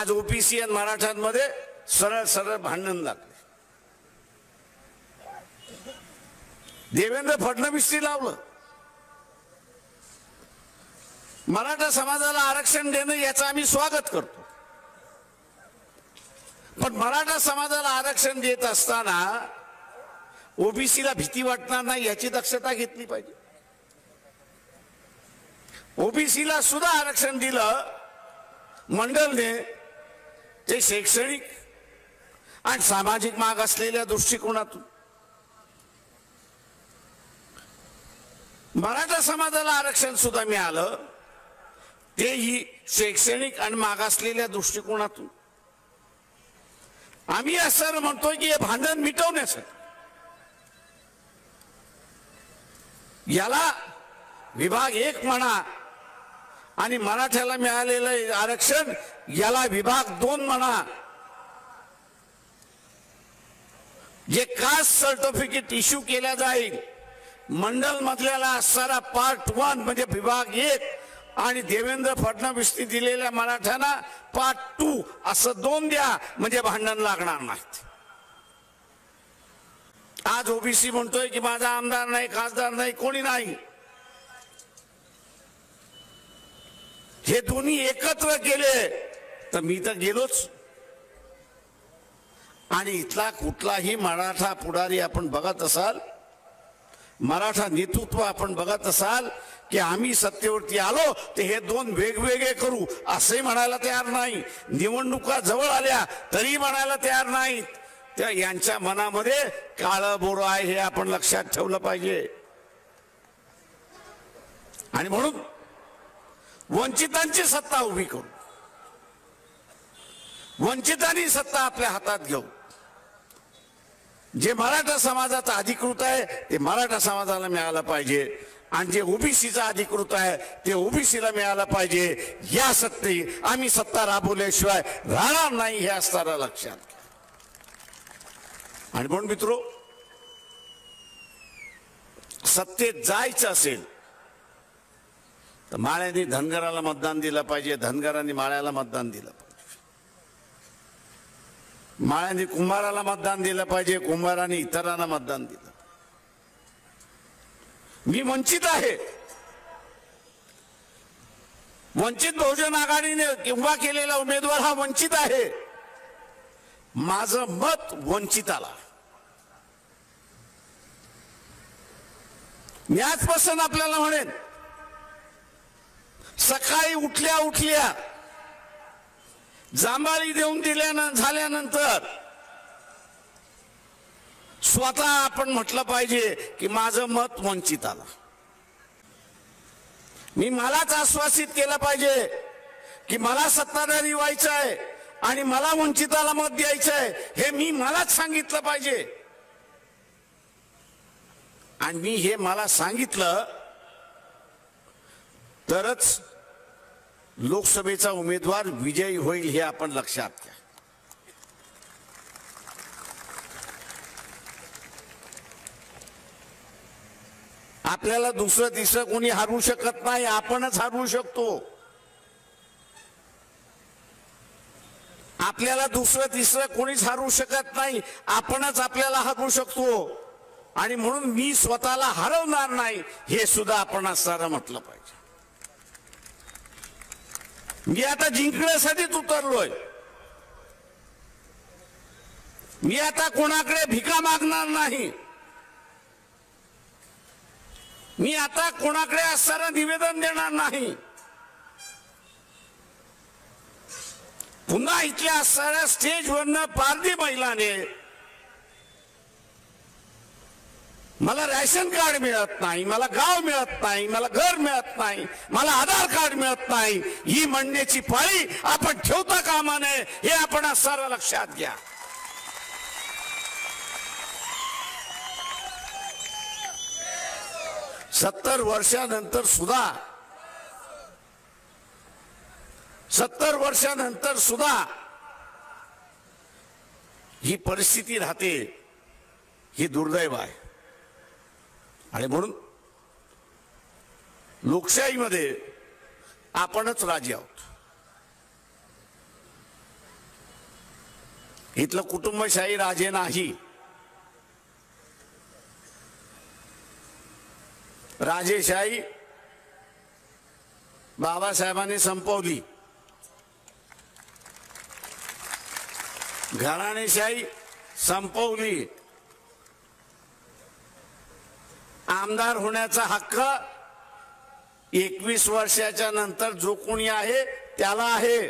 आज ओबीसी आणि मराठ्यांमध्ये सरळ सरळ भांडण लागले देवेंद्र फडणवीसनी लावलं. मराठा समाजाला आरक्षण देणं याचं आम्ही स्वागत करतो. पण मराठा समाजाला आरक्षण देत असताना ओबीसीला भीती वाटणार नाही याची दक्षता घेतली पाहिजे. ओबीसीला सुद्धा आरक्षण दिलं. मंडलने ते शैक्षणिक आणि सामाजिक माग असलेल्या दृष्टिकोनातून. मराठा समाजाला आरक्षण सुद्धा मिळालं तेही शैक्षणिक आणि मागासलेल्या दृष्टिकोनातून. आम्ही असं म्हणतोय की हे भांडण मिटवण्यासाठी. याला विभाग एक म्हणा आणि मराठ्याला मिळालेलं आरक्षण याला विभाग दोन म्हणा. जे कास्ट सर्टिफिकेट इश्यू केल्या जाईल मंडल मधल्याला असणारा पार्ट वन म्हणजे विभाग एक आणि देवेंद्र फडणवीसनी दिलेल्या मराठ्यांना पार्ट टू असं दोन द्या म्हणजे भांडण लागणार नाहीत. आज ओबीसी म्हणतोय की माझा आमदार नाही खासदार नाही कोणी नाही. हे दोन्ही एकत्र केले तर मी तर गेलोच. आणि इथला कुठलाही मराठा पुढारी आपण बघत असाल मराठा नेतृत्व आपण बघत असाल की आम्ही सत्तेवरती आलो ते हे दोन वेगवेगळे करू असंही म्हणायला तयार नाही. निवडणुका जवळ आल्या तरी म्हणायला तयार नाहीत. त्या यांच्या मनामध्ये काळं बोरं आहे हे आपण लक्षात ठेवलं पाहिजे. आणि म्हणून वंचितांची सत्ता उभी करू. वंचितांनी सत्ता आपल्या हातात घेऊ जे मराठा समाजाचा अधिकृत आहे ते मराठा समाजाला मिळालं पाहिजे. आणि जे ओबीसीचा अधिकृत आहे ते ओबीसीला मिळालं पाहिजे. या सत्ते आम्ही सत्ता राबवल्याशिवाय राहणार नाही हे असताना लक्षात घ्या. आणि म्हणून मित्रो सत्तेत जायचं असेल तर माळ्यांनी धनगराला मतदान दिलं पाहिजे धनगरांनी माळ्याला मतदान दिलं पाहिजे. माळ्यांनी कुंभाराला मतदान दिलं पाहिजे कुंभाराने इतरांना मतदान दिलं. मी वंचित आहे. वंचित बहुजन आघाडीने किंवा केलेला उमेदवार हा वंचित आहे. माझं मत वंचिताला. मी आजपासून आपल्याला म्हणेन सकाळी उठल्या उठल्या जांभाळी देऊन दिल्यानं झाल्यानंतर स्वतः आपण म्हटलं पाहिजे की माझं मत वंचिताला मी मलाच आश्वासित केलं पाहिजे की मला सत्ताधारी व्हायचं आहे आणि मला वंचिताला मत द्यायचं आहे हे मी मलाच सांगितलं पाहिजे. आणि मी हे मला सांगितलं तरच लोकसभेचा उमेदवार विजयी होईल हे आपण लक्षात घ्या. आपल्याला दुसरं तिसरं कोणी हरवू शकत नाही आपणच हरवू शकतो. आपल्याला दुसरं तिसरं कोणीच हरवू शकत नाही आपणच आपल्याला हरवू शकतो. आणि म्हणून मी स्वतःला हरवणार नाही हे सुद्धा आपण असणारं म्हटलं पाहिजे. मी आता जिंकण्यासाठीच उतरलोय. मी आता कोणाकडे भिका मागणार नाही. मी आता कोणाकडे असणारं निवेदन देणार नाही. पुन्हा इथल्या असणाऱ्या स्टेजवरनं पारधी महिलाने मला रॅशन कार्ड मिळत नाही मला गाव मिळत नाही मला घर मिळत नाही मला आधार कार्ड मिळत नाही. ही म्हणण्याची पाळी आपण ठेवता कामा नये हे आपण सारं लक्षात घ्या. सत्तर वर्षानंतर सुद्धा सत्तर वर्षानंतर सुद्धा ही परिस्थिती राहते ही दुर्दैव आहे. आणि म्हणून लोकशाहीमध्ये आपणच राजे आहोत. इथलं कुटुंबशाही राजे नाही. राजेशाही बाबासाहेबांनी संपवली. घराणेशाही संपवली. आमदार होण्याचा हक्क एकवीस वर्षाच्या नंतर जो कोणी आहे त्याला आहे.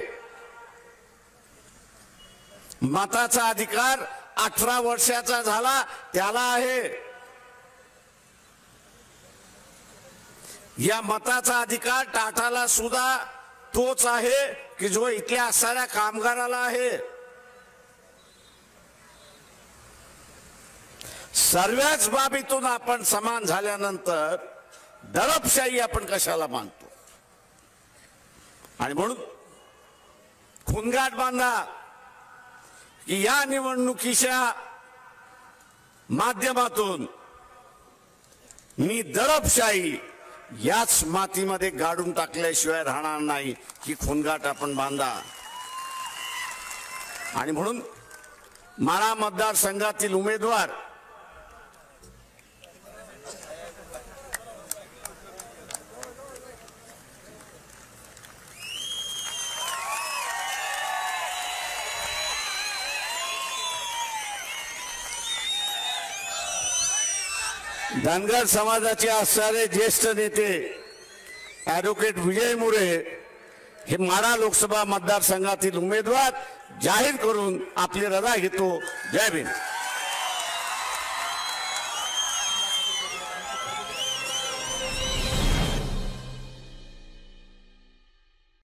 मताचा अधिकार अठरा वर्षाचा झाला त्याला आहे. या मताचा अधिकार टाटाला सुद्धा तोच आहे की जो इथल्या असणाऱ्या कामगाराला आहे. सर्वच बाबीतून आपण समान झाल्यानंतर दडपशाही आपण कशाला मानतो? आणि म्हणून खुनगाट बांधा की या निवडणुकीच्या माध्यमातून मी दडपशाही याच मातीमध्ये गाडून टाकल्याशिवाय राहणार नाही ही खुनगाट आपण बांधा. आणि म्हणून माळा मतदारसंघातील उमेदवार धनगर समाजाचे असणारे ज्येष्ठ नेते ॲडव्होकेट विजय मुरे हे माडा लोकसभा मतदारसंघातील उमेदवार जाहीर करून आपली रजा घेतो. जय भीम.